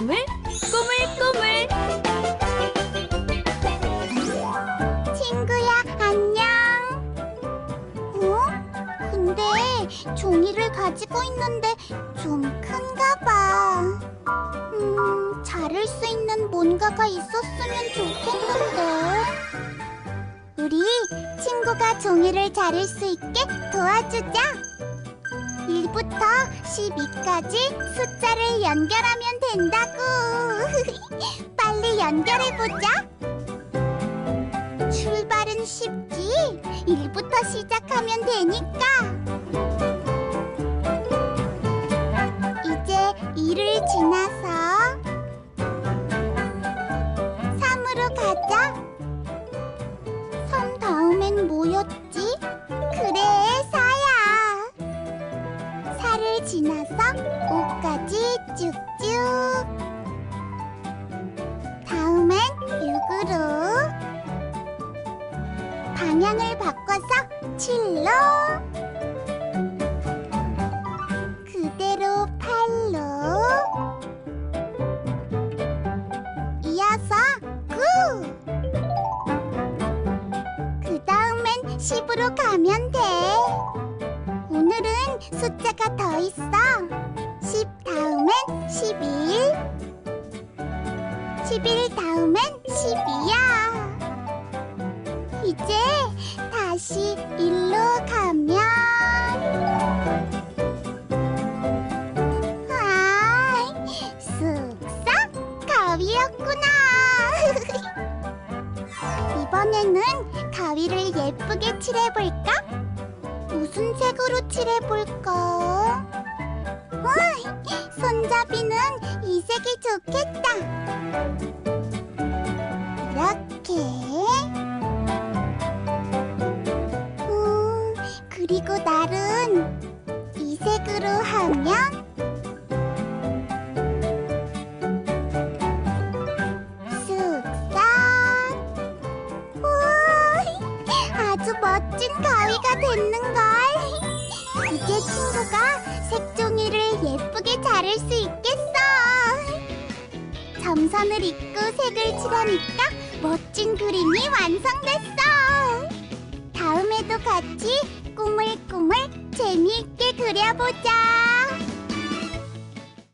꼬물 꼬물 친구야, 안녕. 어? 근데 종이를 가지고 있는데 좀 큰가 봐. 음, 자를 수 있는 뭔가가 있었으면 좋겠는데. 우리 친구가 종이를 자를 수 있게 도와주자. 1부터 12까지 숫자를 연결하면 된다고. 빨리 연결해보자. 출발은 쉽지. 1부터 시작하면 되니까. 이제 2를 지나서 3으로 가자. 3 다음엔 뭐였지? 4를 지나서 5까지 쭉쭉. 다음엔 6으로. 방향을 바꿔서 7로 그대로 8로 이어서 9. 그 다음엔 10으로 가면 돼. 숫자가 더 있어. 10 다음엔 11. 11 다음엔 12야. 이제 다시 일로 가면 아, 쓱싹 가위였구나. 이번에는 가위를 예쁘게 칠해볼까? 무슨 색으로 칠해볼까? 어이, 손잡이는 이 색이 좋겠다. 이렇게. 음, 그리고 날은 점선을 잇고 색을 칠하니까 멋진 그림이 완성됐어 다음에도 같이 꾸물꾸물 재미있게 그려보자.